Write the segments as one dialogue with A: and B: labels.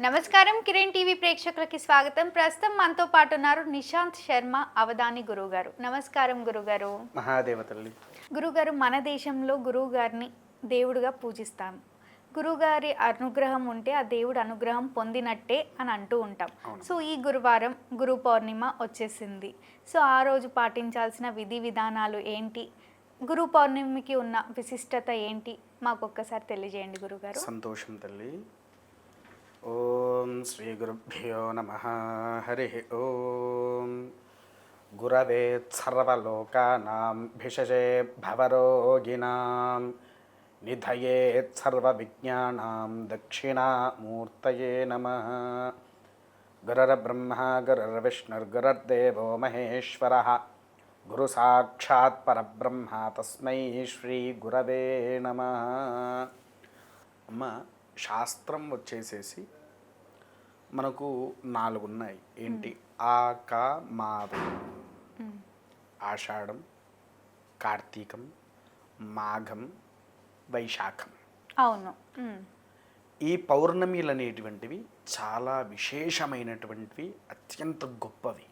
A: నమస్కారం కిరణ్ టీవీ ప్రేక్షకులకి స్వాగతం. ప్రస్తుతం మనతో పాటు ఉన్నారు నిశాంత్ శర్మ అవధాని గురువు గారు నమస్కారం గురుగారు
B: మహాదేవ తల్లి
A: గురుగారు మన దేశంలో గురువు గారిని దేవుడిగా పూజిస్తాం. గురువుగారి అనుగ్రహం ఉంటే ఆ దేవుడి అనుగ్రహం పొందినట్టే అని అంటూ ఉంటాం. సో ఈ గురువారం గురు పౌర్ణిమ వచ్చేసింది. సో ఆ రోజు పాటించాల్సిన విధి విధానాలు ఏంటి? గురు పౌర్ణమికి ఉన్న విశిష్టత ఏంటి? మాకు ఒక్కసారి తెలియజేయండి గురుగారు
B: సంతోషం తల్లి. ॐ श्रीगुरुभ्यो नमः। हरिः ॐ गुरवे सर्वलोकानां भिषजे भवरोगिणां निधयेत् सर्वविज्ञानां दक्षिणामूर्तये नमः। गुरुर्ब्रह्मा गुरुर्विष्णुर्गुरुर्देवो महेश्वरः। गुरुसाक्षात् परब्रह्मा, तस्मै श्रीगुरवे नमः। अम्मा శాస్త్రం వచ్చేసేసి మనకు నాలుగు ఉన్నాయి ఏంటి ఆ క మావి ఆషాఢం కార్తీకం మాఘం వైశాఖం.
A: అవును.
B: ఈ పౌర్ణమిలు అనేటువంటివి చాలా విశేషమైనటువంటివి అత్యంత గొప్పవి.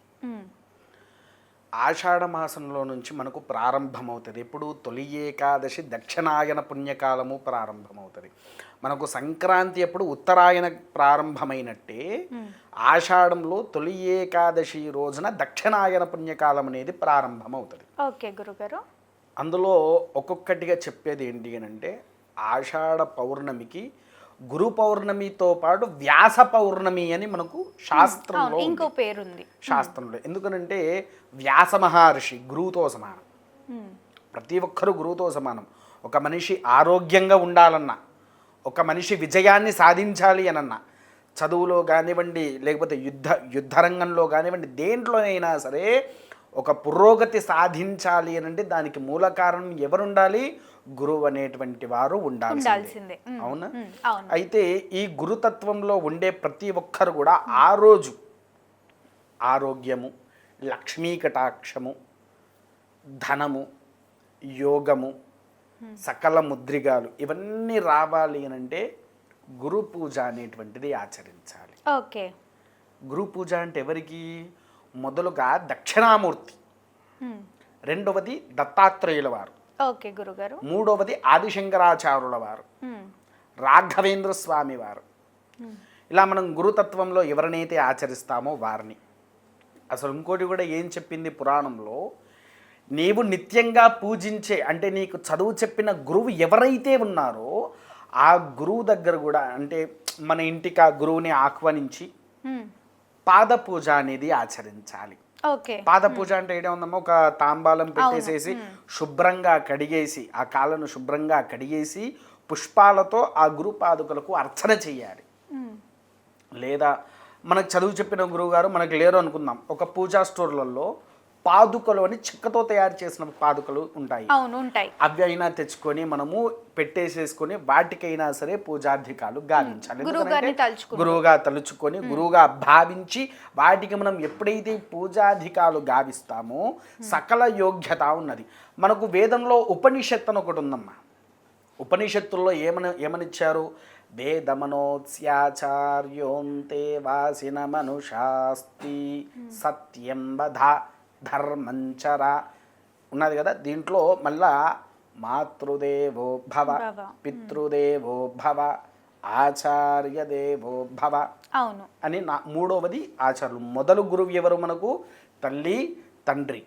B: ఆషాఢ మాసంలో నుంచి మనకు ప్రారంభమవుతుంది. ఎప్పుడు తొలి ఏకాదశి దక్షిణాయన పుణ్యకాలము ప్రారంభమవుతుంది. మనకు సంక్రాంతి ఎప్పుడు ఉత్తరాయణ ప్రారంభమైనట్టే ఆషాఢంలో తొలి ఏకాదశి రోజున దక్షిణాయన పుణ్యకాలం అనేది ప్రారంభమవుతుంది.
A: ఓకే గురుగారు.
B: అందులో ఒక్కొక్కటిగా చెప్పేది ఏంటి అని అంటే ఆషాఢ పౌర్ణమికి గురు పౌర్ణమితో పాటు వ్యాస పౌర్ణమి అని మనకు శాస్త్రంలో.
A: ఇంకో పేరుంది.
B: శాస్త్రంలో. ఎందుకనంటే వ్యాస మహర్షి గురువుతో సమానం. ప్రతి ఒక్కరు గురువుతో సమానం. ఒక మనిషి ఆరోగ్యంగా ఉండాలన్నా ఒక మనిషి విజయాన్ని సాధించాలి అనన్నా చదువులో కానివ్వండి లేకపోతే యుద్ధ యుద్ధరంగంలో కానివ్వండి దేంట్లోనైనా సరే ఒక పురోగతి సాధించాలి అని అంటే దానికి మూల కారణం ఎవరు ఉండాలి గురువు అనేటువంటి వారు ఉండాలి
A: ఉండాల్సిందే.
B: అవునా? అయితే ఈ గురుతత్వంలో ఉండే ప్రతి ఒక్కరు కూడా ఆ రోజు ఆరోగ్యము లక్ష్మీ కటాక్షము ధనము యోగము సకల ముద్రిగాలు ఇవన్నీ రావాలి అని అంటే గురు పూజ అనేటువంటిది ఆచరించాలి.
A: ఓకే.
B: గురు పూజ అంటే ఎవరికి? మొదలుగా దక్షిణామూర్తి. రెండవది దత్తాత్రేయుల వారు.
A: ఓకే గురుగారు.
B: మూడవది ఆదిశంకరాచార్యుల వారు. రాఘవేంద్ర స్వామి వారు. ఇలా మనం గురుతత్వంలో ఎవరినైతే ఆచరిస్తామో వారిని. అసలు ఇంకోటి కూడా ఏం చెప్పింది పురాణంలో? నీవు నిత్యంగా పూజించే అంటే నీకు చదువు చెప్పిన గురువు ఎవరైతే ఉన్నారో ఆ గురువు దగ్గర కూడా అంటే మన ఇంటికి ఆ గురువుని ఆహ్వానించి. పాద పూజ అనేది ఆచరించాలి. పాద పూజ అంటే ఏంటో ఉందమ్మా ఒక తాంబాలం పెట్టేసేసి శుభ్రంగా కడిగేసి ఆ కాళ్ళను శుభ్రంగా కడిగేసి పుష్పాలతో ఆ గురు పాదుకలకు అర్చన చేయాలి. లేదా మనకు చదువు చెప్పిన గురువుగారు మనకు లేరు అనుకుందాం. ఒక పూజా స్టోర్లలో పాదుకలు అని చెక్కతో తయారు చేసిన పాదుకలు ఉంటాయి.
A: అవును ఉంటాయి.
B: అవి అయినా తెచ్చుకొని మనము పెట్టేసేసుకొని వాటికైనా సరే పూజాధికాలు గావించాలి. గురువుగా తలుచుకొని గురువుగా భావించి వాటికి మనం ఎప్పుడైతే పూజాధికాలు గావిస్తామో సకల యోగ్యత ఉన్నది. మనకు వేదంలో ఉపనిషత్తు అని ఒకటి ఉందమ్మా. ఉపనిషత్తుల్లో ఏమని ఏమనిచ్చారు? వేదమనోత్స్యాచార్యోంతే వాసిన మనుషాస్తి సత్యం వధ ధర్మంచర ఉన్నది కదా దీంట్లో మళ్ళా మాతృదేవో భవ. పితృదేవో భవ ఆచార్యదేవో భవ
A: అవును.
B: అని నా మూడవది ఆచార్యులు. మొదలు గురువు ఎవరు మనకు? తల్లి తండ్రి.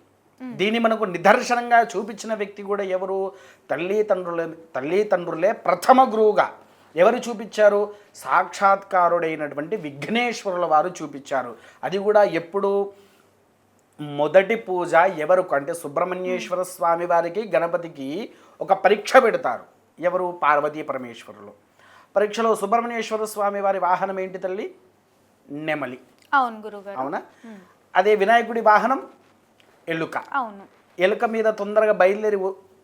B: దీన్ని మనకు నిదర్శనంగా చూపించిన వ్యక్తి కూడా ఎవరు? తల్లి తండ్రులే తల్లి తండ్రులే ప్రథమ గురువుగా ఎవరు చూపించారు? సాక్షాత్కారుడైనటువంటి విఘ్నేశ్వరుల వారు చూపించారు. అది కూడా ఎప్పుడు? మొదటి పూజ ఎవరు అంటే సుబ్రహ్మణ్యేశ్వర స్వామి వారికి గణపతికి ఒక పరీక్ష పెడతారు. ఎవరు? పార్వతీ పరమేశ్వరులు. పరీక్షలో సుబ్రహ్మణ్యేశ్వర స్వామి వారి వాహనం ఏంటి తల్లి? నెమలి.
A: అవును గురుగారు.
B: అవునా? అదే వినాయకుడి వాహనం ఎలుక.
A: అవును.
B: ఎలుక మీద తొందరగా బయలుదేరి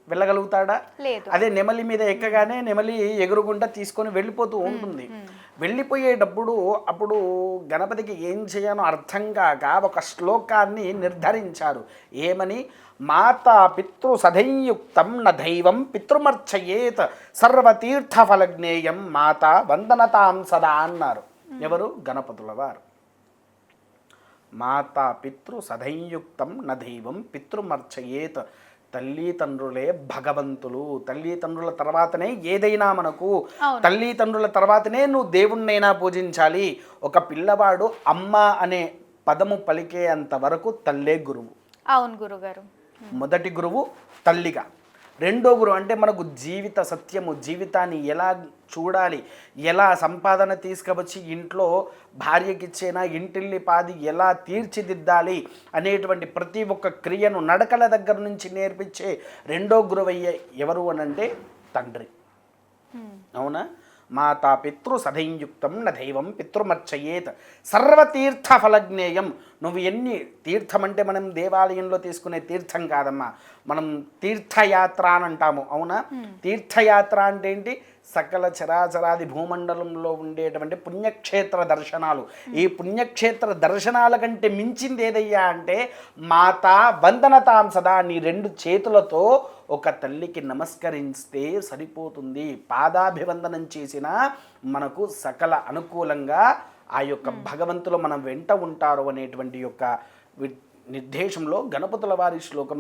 B: వెళ్ళగలుగుతాడా?
A: లేదు.
B: అదే నెమలి మీద ఎక్కగానే నెమలి ఎగురుకుంటా తీసుకొని వెళ్ళిపోతూ ఉంటుంది. వెళ్ళిపోయేటప్పుడు అప్పుడు గణపతికి ఏం చేయనో అర్థం కాక ఒక శ్లోకాన్ని నిర్ధరించారు. ఏమని? మాతా పితృ సధైయుక్తం న దైవం పితృమర్చయేత్ సర్వతీర్థఫలజ్ఞేయం మాత వందనతాం సదా అన్నారు. ఎవరు? గణపతుల వారు మాతా పితృ సధైయుక్తం న దైవం పితృమర్చయేత్ తల్లిదండ్రులే భగవంతులు. తల్లిదండ్రుల తర్వాతనే ఏదైనా మనకు. తల్లిదండ్రుల తర్వాతనే నువ్వు దేవుణ్ణైనా పూజించాలి. ఒక పిల్లవాడు అమ్మ అనే పదము పలికేంత వరకు తల్లే గురువు.
A: అవును గురుగారు.
B: మొదటి గురువు తల్లిగా. రెండో గురువు అంటే మనకు జీవిత సత్యము జీవితాన్ని ఎలా చూడాలి ఎలా సంపాదన తీసుకువచ్చి ఇంట్లో భార్యకిచ్చేనా ఇంటిల్లి పాది ఎలా తీర్చిదిద్దాలి అనేటువంటి ప్రతి ఒక్క క్రియను నడకల దగ్గర నుంచి నేర్పించే రెండో గురువయ్యే ఎవరు అనంటే తండ్రి. అవునా మాతా పితృ సదైయుక్తం న దైవం పితృమర్చయేత్. సర్వతీర్థ ఫలజ్ఞేయం నువ్వు ఎన్ని తీర్థం అంటే మనం దేవాలయంలో తీసుకునే తీర్థం కాదమ్మా. మనం తీర్థయాత్ర అని అంటాము అవునా? తీర్థయాత్ర అంటే ఏంటి? సకల చరాచరాది భూమండలంలో ఉండేటువంటి పుణ్యక్షేత్ర దర్శనాలు. ఈ పుణ్యక్షేత్ర దర్శనాల కంటే మించింది ఏదయ్యా అంటే మాతా వందనతాం సదా నీ రెండు చేతులతో ఒక తల్లికి నమస్కరిస్తే సరిపోతుంది. పాదాభివందనం చేసినా మనకు సకల అనుకూలంగా ఆ యొక్క భగవంతులు మనం వెంట ఉంటారు అనేటువంటి యొక్క నిర్దేశంలో గణపతుల వారి శ్లోకం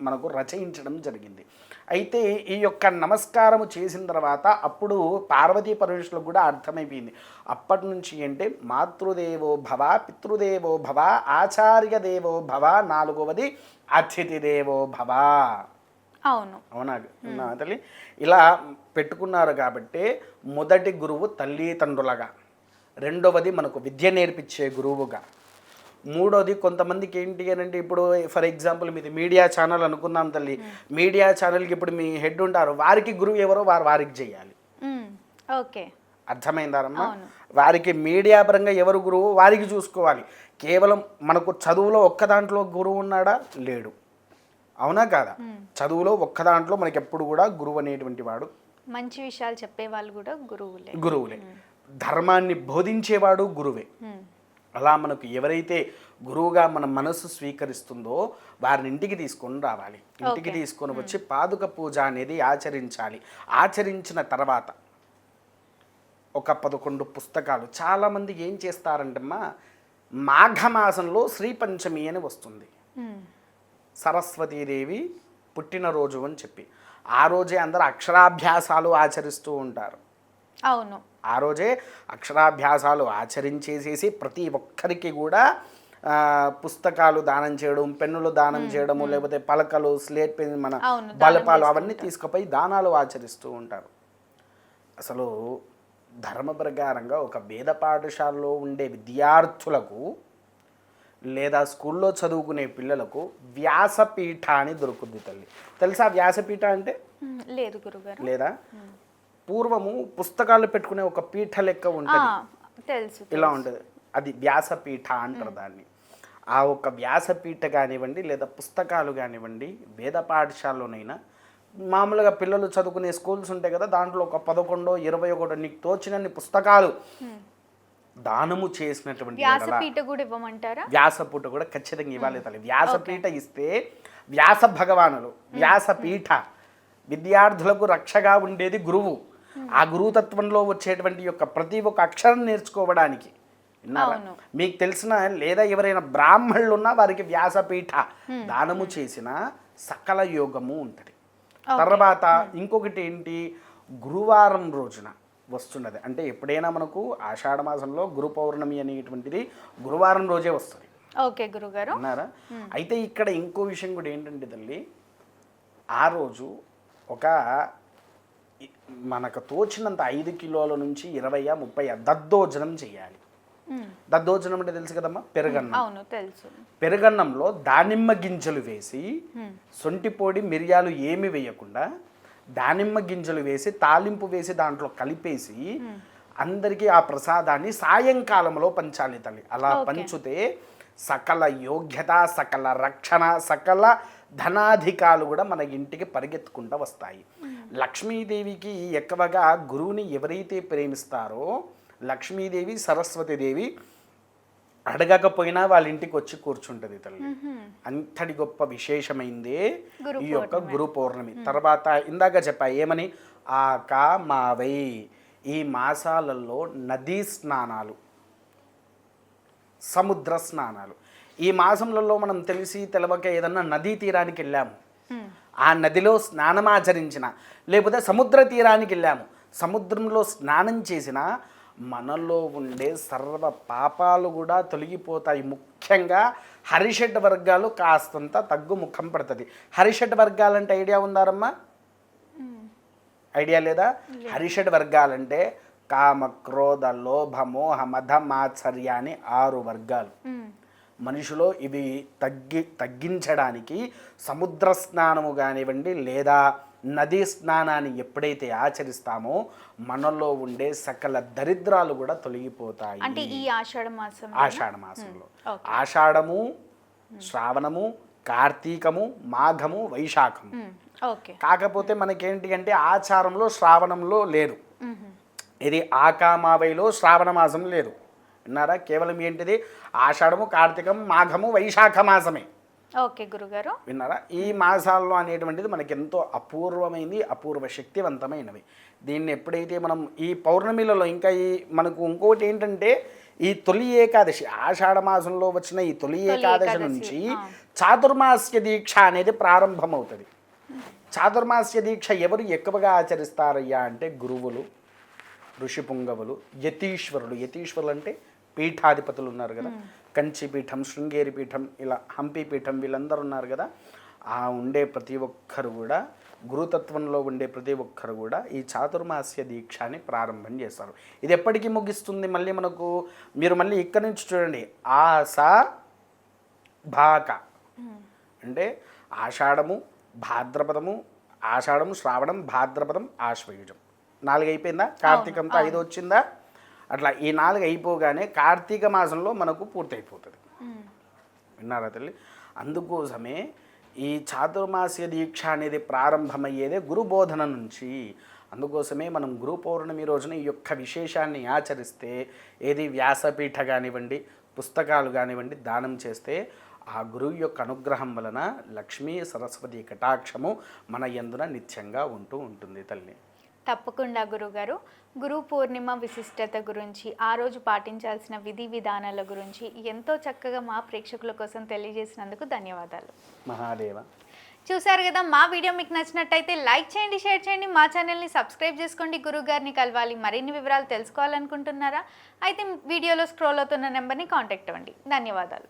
B: మనకు రచయించడం జరిగింది. అయితే ఈ యొక్క నమస్కారము చేసిన తర్వాత అప్పుడు పార్వతీ పరమేశ్వరులకు కూడా అర్థమైపోయింది. అప్పటి నుంచి అంటే మాతృదేవో భవ పితృదేవో భవ ఆచార్య దేవో భవ నాలుగవది అతిథి దేవో భవ.
A: అవును.
B: అవునా? అవునా తల్లి? ఇలా పెట్టుకున్నారు కాబట్టి మొదటి గురువు తల్లిదండ్రులగా రెండవది మనకు విద్య నేర్పించే గురువుగా. మూడోది కొంతమందికి ఏంటి అని అంటే ఇప్పుడు ఫర్ ఎగ్జాంపుల్ మీది మీడియా ఛానల్ అనుకుందాం తల్లి. మీడియా ఛానల్కి ఇప్పుడు మీ హెడ్ ఉంటారు. వారికి గురువు ఎవరో వారు వారికి చేయాలి.
A: ఓకే.
B: అర్థమైందారమ్మా. వారికి మీడియా పరంగా ఎవరు గురువు వారికి చూసుకోవాలి. కేవలం మనకు చదువులో ఒక్క దాంట్లో గురువు ఉన్నాడా? లేడు. అవునా కాదా? చదువులో ఒక్క దాంట్లో మనకి ఎప్పుడు కూడా గురువు అనేటువంటి వాడు
A: మంచి విషయాలు చెప్పే వాళ్ళు కూడా గురువులే.
B: గురువులే. ధర్మాన్ని బోధించేవాడు గురువే. అలా మనకు ఎవరైతే గురువుగా మన మనసు స్వీకరిస్తుందో వారిని ఇంటికి తీసుకొని రావాలి. ఇంటికి తీసుకొని వచ్చి పాదుక పూజ అనేది ఆచరించాలి. ఆచరించిన తర్వాత ఒక పదకొండు పుస్తకాలు. చాలామంది ఏం చేస్తారంటమ్మా మాఘమాసంలో శ్రీ పంచమి అని వస్తుంది. సరస్వతీదేవి పుట్టినరోజు అని చెప్పి. ఆ రోజే అందరు అక్షరాభ్యాసాలు ఆచరిస్తూ ఉంటారు.
A: అవును.
B: ఆ రోజే అక్షరాభ్యాసాలు ఆచరించేసేసి ప్రతి ఒక్కరికి కూడా పుస్తకాలు దానం చేయడం పెన్నులు దానం చేయడము లేకపోతే పలకలు స్లేట్ పెన్ మన బలపాలు అవన్నీ తీసుకుపోయి దానాలు ఆచరిస్తూ ఉంటారు. అసలు ధర్మ ప్రకారంగా ఒక వేద పాఠశాలలో ఉండే విద్యార్థులకు లేదా స్కూల్లో చదువుకునే పిల్లలకు వ్యాసపీఠ అని దొరుకుద్ది తల్లి. తెలుసా వ్యాసపీఠ అంటే.
A: లేదు గురుగారు.
B: లేదా? పూర్వము పుస్తకాలు పెట్టుకునే ఒక పీఠ లెక్క ఉంటుంది.
A: తెలుసు
B: ఇలా ఉంటుంది. అది వ్యాసపీఠ అంటారు దాన్ని. ఆ ఒక వ్యాసపీఠ కానివ్వండి లేదా పుస్తకాలు కానివ్వండి వేద పాఠశాలలోనైనా మామూలుగా పిల్లలు చదువుకునే స్కూల్స్ ఉంటాయి కదా దాంట్లో ఒక పదకొండో ఇరవై ఒకటో నీకు తోచినన్ని పుస్తకాలు దానము చేసినటువంటి
A: వ్యాసపీఠ కూడా ఇవ్వమంటారా?
B: వ్యాసపీఠ కూడా ఖచ్చితంగా ఇవ్వాలి తల్లి. వ్యాసపీఠ ఇస్తే వ్యాస భగవానులు వ్యాసపీఠ విద్యార్థులకు రక్షగా ఉండేది గురువు. ఆ గురుతత్వంలో వచ్చేటువంటి యొక్క ప్రతి ఒక్క అక్షరం నేర్చుకోవడానికి. విన్నారా. మీకు తెలిసిన లేదా ఎవరైనా బ్రాహ్మణులు ఉన్నా వారికి వ్యాసపీఠ దానము చేసిన సకల యోగము ఉంటుంది. తర్వాత ఇంకొకటి ఏంటి? గురువారం రోజున వస్తున్నది. అంటే ఎప్పుడైనా మనకు ఆషాఢ మాసంలో గురు పౌర్ణమి అనేటువంటిది గురువారం రోజే వస్తుంది.
A: ఓకే గురుగారు.
B: అన్నారా అయితే ఇక్కడ ఇంకో విషయం కూడా ఏంటంటే తల్లి ఆ రోజు ఒక మనకు తోచినంత ఐదు కిలోల నుంచి ఇరవై ముప్పై దద్దోజనం చేయాలి. దద్దోజనం అంటే తెలుసు కదమ్మా? పెరుగన్నం.
A: అవును తెలుసు.
B: పెరుగన్నంలో దానిమ్మ గింజలు వేసి. సొంటి పొడి మిరియాలు ఏమి వేయకుండా దానిమ్మ గింజలు వేసి తాలింపు వేసి దాంట్లో కలిపేసి అందరికీ ఆ ప్రసాదాన్ని సాయంకాలంలో పంచాలి తల్లి. అలా. పంచితే సకల యోగ్యత సకల రక్షణ సకల ధనాధికాలు కూడా మన ఇంటికి పరిగెత్తుకుంటూ వస్తాయి. లక్ష్మీదేవికి ఎక్కువగా గురువుని ఎవరైతే ప్రేమిస్తారో లక్ష్మీదేవి సరస్వతీదేవి అడగకపోయినా వాళ్ళ ఇంటికి వచ్చి కూర్చుంటుంది తల్లి. అంతటి గొప్ప విశేషమైందే ఈ యొక్క గురు పౌర్ణమి. తర్వాత ఇందాక చెప్పా ఏమని? ఆక మావై. ఈ మాసాలలో నదీ స్నానాలు సముద్ర స్నానాలు. ఈ మాసంలో మనం తెలిసి తెలవక ఏదన్నా నదీ తీరానికి వెళ్ళాము. ఆ నదిలో స్నానమాచరించిన లేకపోతే సముద్ర తీరానికి వెళ్ళాము. సముద్రంలో స్నానం చేసిన మనలో ఉండే సర్వ పాపాలు కూడా తొలగిపోతాయి. ముఖ్యంగా హరిషడ్ వర్గాలు కాస్తంత తగ్గుముఖం పడుతుంది. హరిషడ్ వర్గాలంటే ఐడియా ఉందారమ్మా ఐడియా లేదా? హరిషడ్ వర్గాలంటే కామ క్రోధ లోభ మోహ మధ మాత్సర్య అని ఆరు వర్గాలు. మనిషిలో ఇవి తగ్గి తగ్గించడానికి సముద్ర స్నానము కానివ్వండి లేదా నదీ స్నానాన్ని ఎప్పుడైతే ఆచరిస్తామో మనలో ఉండే సకల దరిద్రాలు కూడా తొలగిపోతాయి.
A: అంటే ఈ ఆషాఢ మాసం
B: ఆషాఢ మాసంలో. ఆషాఢము శ్రావణము కార్తీకము మాఘము వైశాఖము. కాకపోతే మనకేంటి అంటే ఆచారంలో శ్రావణంలో లేదు. ఇది ఆకామావైలో శ్రావణ మాసం లేదు. విన్నారా? కేవలం ఏంటిది? ఆషాఢము కార్తీకం మాఘము వైశాఖ మాసమే.
A: ఓకే గురుగారు.
B: విన్నారా? ఈ మాసాల్లో అనేటువంటిది మనకి ఎంతో అపూర్వమైంది అపూర్వ శక్తివంతమైనవి. దీన్ని ఎప్పుడైతే మనం ఈ పౌర్ణమిలలో ఇంకా ఈ మనకు ఇంకోటి ఏంటంటే ఈ తొలి ఏకాదశి ఆషాఢ మాసంలో వచ్చిన ఈ తొలి ఏకాదశి నుంచి. చాతుర్మాస్య దీక్ష అనేది ప్రారంభమవుతుంది. చాతుర్మాస్య దీక్ష ఎవరు ఎక్కువగా ఆచరిస్తారయ్యా అంటే గురువులు ఋషి పుంగవులు యతీశ్వరులు. యతీశ్వరులు అంటే పీఠాధిపతులు ఉన్నారు కదా. కంచి పీఠం శృంగేరి పీఠం ఇలా హంపి పీఠం వీళ్ళందరూ ఉన్నారు కదా. ఆ ఉండే ప్రతి ఒక్కరు కూడా గురుతత్వంలో ఉండే ప్రతి ఒక్కరు కూడా ఈ చాతుర్మాస్య దీక్షని ప్రారంభం చేస్తారు ఇది ఎప్పటికీ ముగిస్తుంది మళ్ళీ మనకు? మీరు మళ్ళీ ఇక్కడ నుంచి చూడండి. ఆస భాక. అంటే ఆషాఢము భాద్రపదము ఆషాఢం శ్రావణం భాద్రపదం ఆశ్వయుజం. నాలుగు అయిపోయిందా కార్తీకంతో ఐదు వచ్చిందా? అట్లా ఈ నాలుగు అయిపోగానే కార్తీక మాసంలో మనకు పూర్తయిపోతుంది. విన్నారా తల్లి? అందుకోసమే ఈ చాతుర్మాస్య దీక్ష అనేది ప్రారంభమయ్యేదే గురుబోధన నుంచి. అందుకోసమే మనం గురు పౌర్ణమి రోజున ఈ యొక్క విశేషాన్ని ఆచరిస్తే ఏది వ్యాసపీఠ కానివ్వండి పుస్తకాలు కానివ్వండి దానం చేస్తే ఆ గురువు యొక్క అనుగ్రహం వలన లక్ష్మీ సరస్వతి కటాక్షము మన యందున నిత్యంగా ఉంటూ ఉంటుంది తల్లి.
A: తప్పకుండా గురుగారు. గురు పూర్ణిమ విశిష్టత గురించి ఆ రోజు పాటించాల్సిన విధి విధానాల గురించి ఎంతో చక్కగా మా ప్రేక్షకుల కోసం తెలియజేసినందుకు ధన్యవాదాలు.
B: మహాదేవ.
A: చూసారు కదా మా వీడియో మీకు నచ్చినట్టయితే లైక్ చేయండి షేర్ చేయండి మా ఛానల్ని సబ్స్క్రైబ్ చేసుకోండి. గురువు గారిని కలవాలి మరిన్ని వివరాలు తెలుసుకోవాలనుకుంటున్నారా? అయితే వీడియోలో స్క్రోల్ అవుతున్న నెంబర్ని కాంటాక్ట్ అవ్వండి. ధన్యవాదాలు.